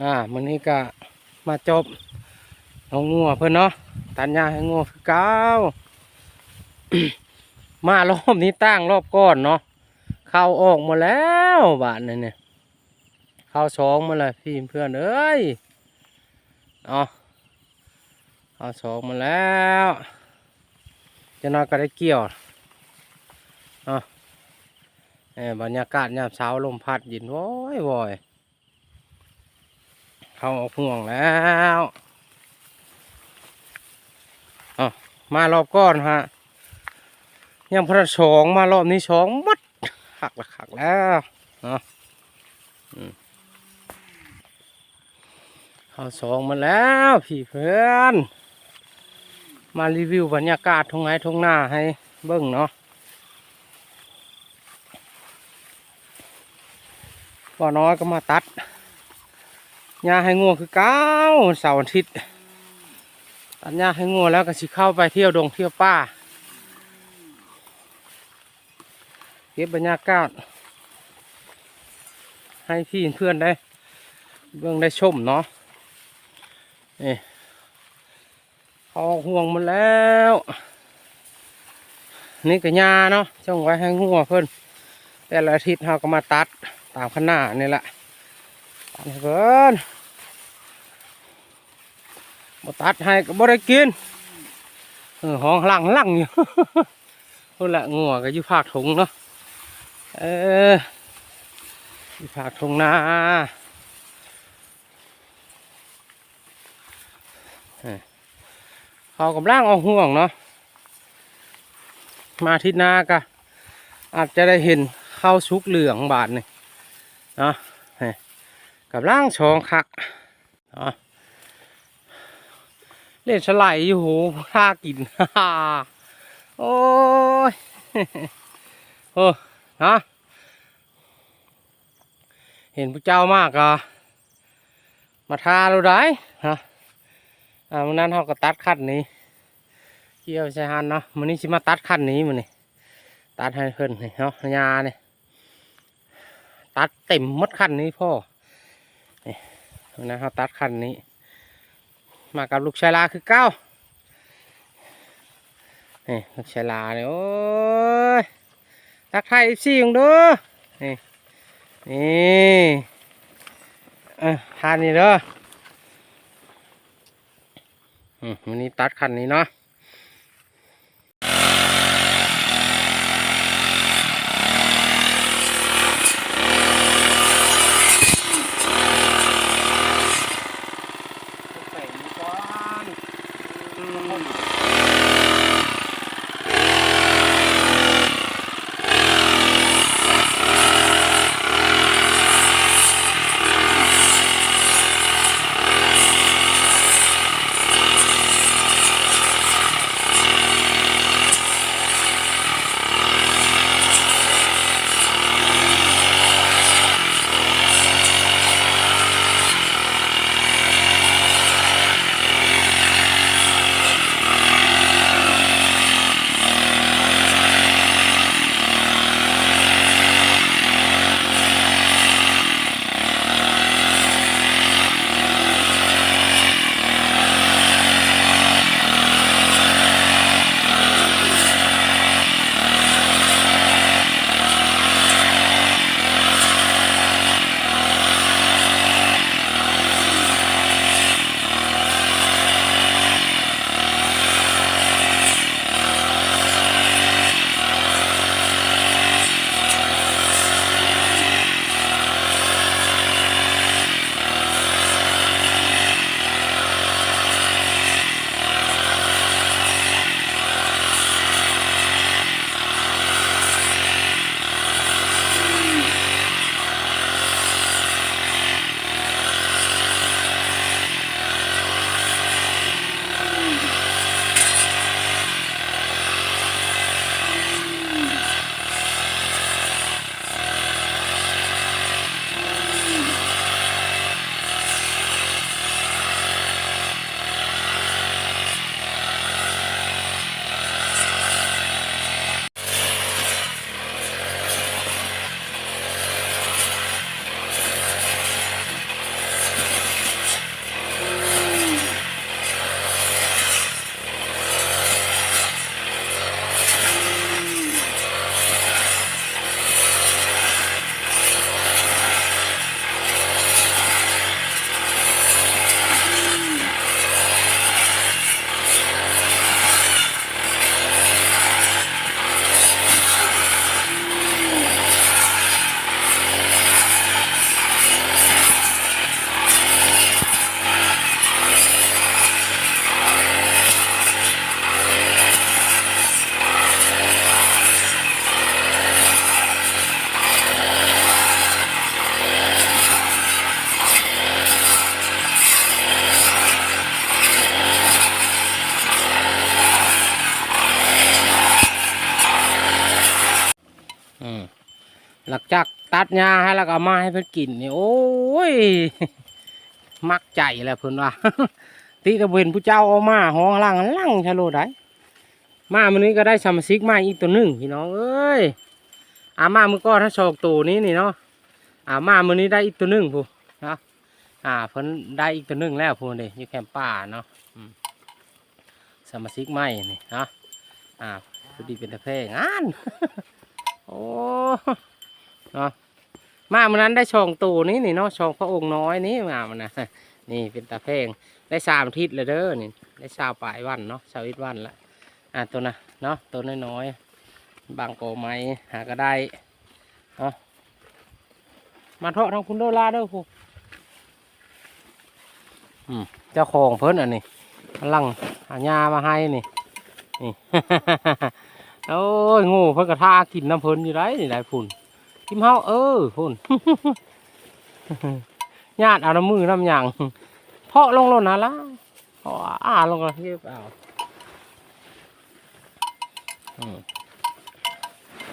อ่ามื้อนี้ก็มาจบเอางัวเพิ่อนเนาะตัดหญ้าให้งัวคือเก่ามารอบนี้ตั้งรอบก้อนเนาะเข้าออกมาแล้วบาทนี่เนี่ยเข้าสองมาเลยพี่เพื่อนเอ้ยเนาเข้าสองมาแล้วจะนอนก็ได้เกี่ยวเนาะเออบรรยากาศยามเช้าลมพัดเยินว้อยว้อย เข้าออกห่วงแล้วอมารอบก้อนฮะยังพระสองมารอบนี้สองมัดหักละหักแล้วเนาะเขาสองมาแล้วพี่เพื่อน มารีวิวบรรยากาศทงไหนทงหน้าให้เบิ้งเนาะบ่อน้อยก็มาตัด หญ้าให้งัวคือเก้าเสาร์อาทิตย์ตัดหญ้าให้งัวแล้วก็สิเข้าไปเที่ยวดงเที่ยวป่าเก็บบรรยากาศให้พี่เพื่อนได้เบื้องได้ชมเนาะนี่เอห่วงมันแล้ว นี่ก็ยาเนาะจ้องไว้ให้หัวเพิ่นแต่ละอาทิตย์เราก็มาตัดตามขนาดนี่แหละตัดให้เพิ่น มาตัดให้ก็บ่ได้กินเออห้องหลังหลังอยู่พุ่นละงัวก็อยู่ภาคถุงเนาะเออที่ผักทงนาเขากำลังเอาห่วงเนาะมาทิศหน้าก็อาจจะได้เห็นข้าวชุกเหลืองบาทนี่เนาะเอ้ยกำลังชองคักเนาะ เล่นสไลด์อยู่โหท่ากินโอ้ยโอ้เนะเห็นพระเจ้ามากอะมาทาเราได้ฮะอ่าวันนั้นเขาก็ตัดขั้นนี้เกี่ยวใส่หันเนาะมันนี้สิมาตัดขั้นนี้มันนี่ตัดให้เพิ่นนี่เนาะยาเนี่ยตัดเต็มหมดขั้นนี้พ่อนี่วันนั้นเขาตัดขั้นนี้ มากับลูกชายลาคือเก้านี่ลูกชายลาเนี่ยโอ้ยตักไทยซี่ของดูนี่นี่เอะคันนี่เด้ออืมวันนี้ตัดคันนี้เนาะ หลังจากตัดหญ้าให้แล้วก็มาให้เพิ่นกินนี่โอ้ย มักใจแหละเพิ่นว่าติตะเวนผู้เจ้าเอามาห้องล่างล่างชะโลได้มามื้อนี้ก็ได้สมาชิกมาอีกตัวหนึ่งพี่น้องเอ้ยอามามือก่อนถ้าชอกตัวนี้นี่เนาะอามามือนี้ได้อีกตัวหนึ่งผู้เนาะอ่าเพิ่นได้อีกตัวหนึ่งแล้วผู้นี่อยู่แคมป์ป่าเนาะสมาชิกใหม่นี่เนาะอ่าพอดีเป็นตะเพงาน โอ้เนาะมามื้อนั้นได้ชองตัวนี้นี่เนาะชองพระองค์น้อยนี่มามันนะนี่เป็นตะเพงได้สามทิตย์เลยเด้อนี่ได้สาวปลายวันเนาะสาวอิดวันละอะตัวนะเนาะตัวน้อยๆบางโกไม้หาก็ได้เนาะมาเถาะทางคุณโดลาเด้อพูอืมเจ้าของเพิ่นอันนี้ลังหาญามาให้นี่นี่ โอ้ยโง่เพิ่นกระทากินน้ำเพิ่นอยู่ไรนี่ได้พุ่นกิมเฮาเออพุ่นญาติเอาน้ำมือน้ำหยางเพาะลงลดนะละเพาะอ่าลงก็เรียบเอา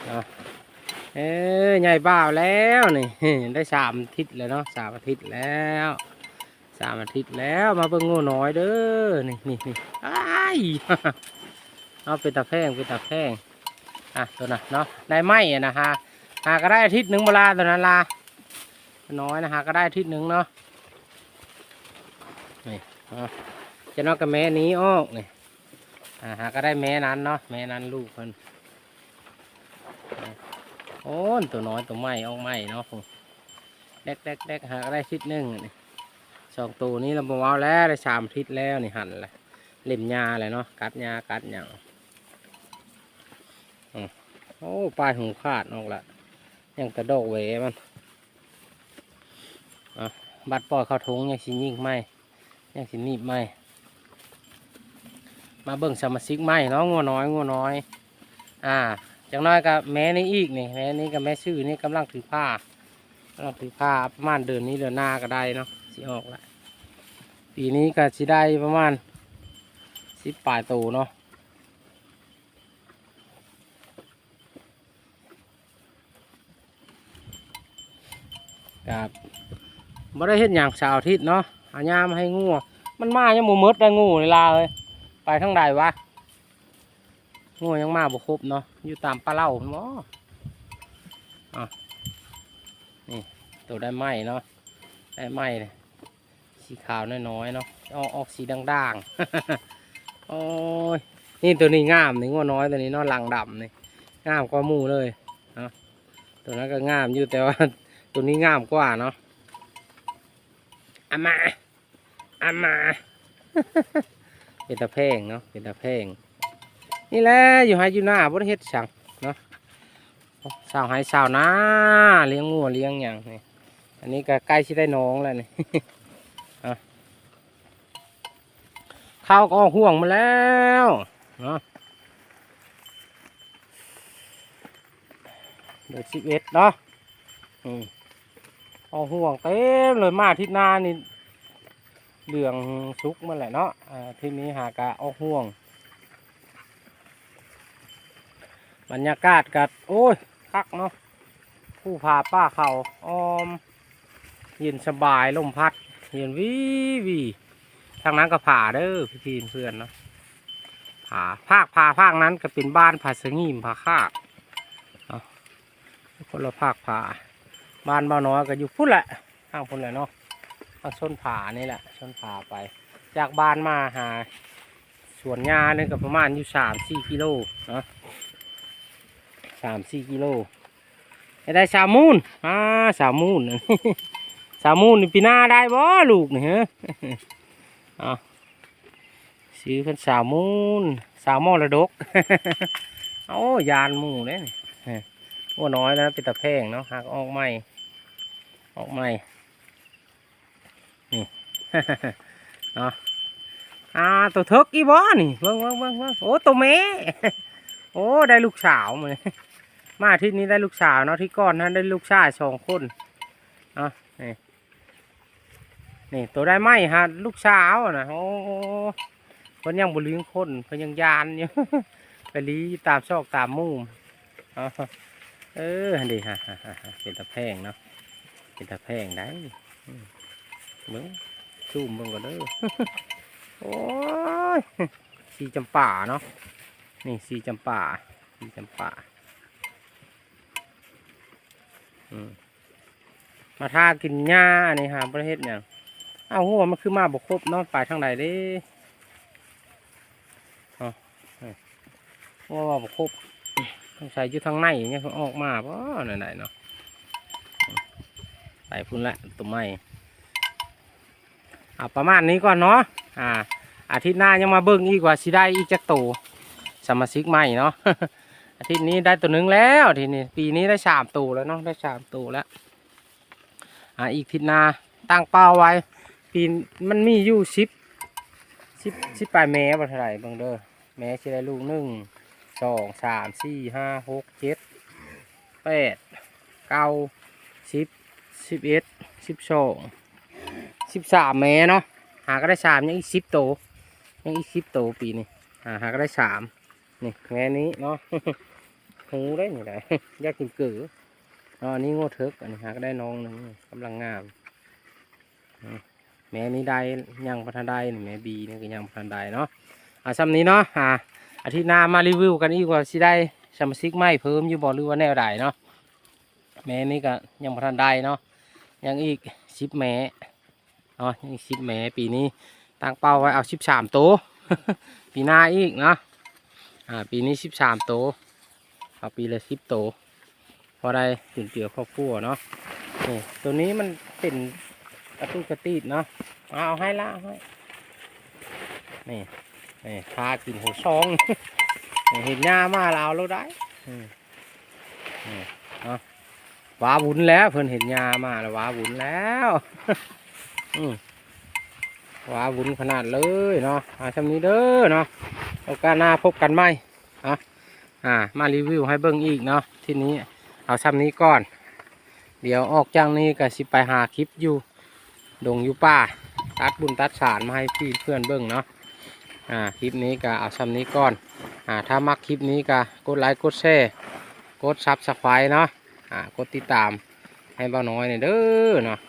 เอาเอ้ยใหญ่บ่าวแล้วนี่ได้สามอาทิตย์แล้วเนาะสามอาทิตย์แล้วสามอาทิตย์แล้วมาเบิ่งโง่น้อยเด้อนี่นี่นี่อ้ เอาเป็นตาแพงเป็นตาแพงอะตัวน่ะเนาะได้ไหมอะนะฮะหาก็ได้อาทิตย์หนึ่งเวลาตัวนั้นลาน้อยนะฮะก็ได้อาทิตย์หนึ่งเนาะนี่จะนอกกับแม่นี้ออกนี่อ่าหาก็ได้แม่นั้นเนาะแม่นั้นลูกเพิ่นโอ้ตัวน้อยตัวใหม่ออกใหม่เนาะผมแดกแดกแดกหาก็ได้ทิศหนึ่งนี่สองตัวนี้เราบอกว่าแล้วได้สามทิศแล้วนี่หันเลยเล่มยาเลยเนาะกัดยากัดหยัง โอ้ปลายหูขาดออกละยังกระโดกเวมันอะบัดปล่อยเข้าถุงยังสิยิ่งไหมยังสิหนีบไหมมาเบิ่งสมาชิกไหมเนาะงัวน้อยงัวน้อย อ่าจังน้อยกับแม่นี่อีกนี่แม่นี่กับแม่ชื่อนี่กำลังถือผ้ากำลังถือผ้าประมาณเดือนนี้เดือนหน้าก็ได้เนาะสิออกละปีนี้ก็สิได้ประมาณสิบปลายโตเนาะ กับบ่ได้เห็นอย่างสาวอาทิตย์เนาะหายามให้งูมันมายังมูมดได้งูในลาเลยไปทางใดวะงูยังมาบ่ครบเนาะอยู่ตามปลาเล่าเนาะอะนี่ตัวได้ไหมเนาะได้ไหมเลยสีขาวน้อยๆเนาะออกออกสีด่างๆโอ้ยนี่ตัวนี้งามนี่งูน้อยตัวนี้เนาะหลังดำนี่งามกว่ามูเลยเนาะตัวนั้นก็งามอยู่แต่ว่า ตัวนี้งามกว่าเนาะอามาอามา เป็นตะแพงเนาะ เป็นตะแพง นี่แหละอยู่ไฮอยู่หน้าบริเฮ็ดสังเนาะสาวไฮสาวนาเลี้ยงงัวเลี้ยงอย่างนี่ อันนี้ก็ใกล้ชิได้น้องแล้วนี่ข้าวก็ห่วงมาแล้วเนาะเดือดสิบเอ็ดเนาะอืม เอาห่วงเต็มเลยมาทิศหน้านี่เหลืองสุกมาแหละเนาะทีนี้หากะเอาห่วง บรรยากาศกัดโอ้ยคักเนาะผู้พาป้าเขาออม เย็นสบายลมพัด เย็นวิวีทางนั้นก็ผ่าเด้อพี่พีนเพื่อนเนาะผ่าภาคผ่าภาคนั้นก็เป็นบ้านผาสงีมผาคากเนาะคนละภาคผ่า บ้านบ่าวน้อยก็อยู่พุ่นแหละทางพุ่นแหละเนาะทางส้นผานี่แหละส้นผาไป จากบ้านมาหาสวนยาเนี่ยก็ประมาณอยู่สามสี่กิโลนะสามสี่กิโลได้สามมูนอ่าสามมูนสามมูนปีหน้าได้บ่ลูกเนี่ฮะเอซื้อเพิ่นสามมูนสามมอระดกเอายานมูเนี่ยโอ้น้อยแล้วเป็นตะแพงเนาะหักออกใหม่ ออกใหม่นี่เนาะอ่าตัวเทิกอีบ่นี่เบิ่งเบิ่งเบิ่งเบิ่งโอ้ตัวแม่โอ้ได้ลูกสาวมามาอาที่นี้ได้ลูกสาวเนาะที่ก่อนนั้นได้ลูกชายสองคนเนาะนี่นี่ตัวได้ไหมฮะลูกสาวนะโอ้เพิ่นยังบ่เลี้ยงคนเพิ่นยังยานอยู่ไปลีตามซอกตามมุมเนาะเออนดีฮะเป็นตะแพงเนาะ เป็นตะแพงได้อืมเบิ้งซูมเบิ้งก็เด้อโอ้ยสีจำป่าเนาะนี่สีจำป่าสีจำป่าอืมมาทากินหญ้าอันนี้ฮะประเทศเนี่ยงอ้าวหัวมันคือมาบกครบเนอนไปทางใดเด้อ๋อหัวว่าบกครบต้องใส่อยู่ทางในอย่างเงี้ยเขาออกมาเพราะไหนๆเนาะใส่ พุ่นละตัวไม้อ่าประมาณนี้ก่อนเนาะอ่าอาทิตย์หน้ายังมาเบิ่งอีกว่าสิได้อีกจักโตวสมาชิกใหม่เนาะอาทิตย์นี้ได้ตัวหนึงแล้วทีนี้ปีนี้ได้สามตัวแล้วเนาะได้สามตัวแล้วอ่าอีกอาทิตย์หน้าตั้งเป้าไว้ ปีมันมีอยู่สิบสิบสิบปลายแม่บ่เท่าไหร่เบิ่งเด้อแม่สิได้ลูกหนึ่งสองสามสี่ห้าหกเจ็ดแปดเก้าสิบ สิบเอ็ดสิบสองสิบสามแม่เนาะหาก็ได้สามยังอีกสิบโตยังอีกสิบโตปีนี้หาหาก็ได้สามนี่แง่นี้เนาะหูได้นี่ได้ยากกินเกลืออันนี้โง่เถิกอันนี้หาก็ได้น้องหนึ่งกำลังงามแม่นี้ได้ยังพัฒนได้แม่บีนี่ก็ยังพัฒนได้เนาะอ่าซ้ำนี้เนาะอ่าอาทิตย์หน้ามารีวิวกันอีกว่าสิได้สมาชิกใหม่เพิ่มอยู่บ่หรือว่าแนวใดเนาะ แม่นี้ก็ยังพันได้เนาะยังอีกสิบแม่เนาะยังสิบแม่ปีนี้ตั้งเป้าไว้เอาสิบสามโตวปีหน้าอีกเนาะอ่าปีนี้สิบสามโตวเอาปีละสิบโตวพอได้ถึงเกี่ยวครอบครัวเนาะนี่ตัวนี้มันเป็นกระตุ้นกระตีดเนาะเอาให้ละเอาให้นี่นี่พากินหัวซองเห็นหญ้ามาเราแล้วได้อืมนี่เนาะ ว้าวุ้นแล้ว เพิ่นเห็นหญ้ามาแล้วว้าวุ้นแล้วว้าวุ้นขนาดเลยเนาะอาชำนี้เด้อเนาะโอกาสหน้าพบกันไหมอะอ่า มารีวิวให้เบิ่งอีกเนาะทีนี้เอาชำนี้ก่อน เดี๋ยวออกจากนี้ก็สิไปหาคลิปอยู่ดงอยู่ป่าตัดบุญตัดสารมาให้พี่เพื่อนเบิ่งเนาะอ่าคลิปนี้ก็เอาชำนี้ก่อนอ่าถ้ามักคลิปนี้ก็กดไลค์กดแชร์กดซับสไครต์เนาะากดติดตามให้เบาน้อยเนี่ยเด้อเนาะ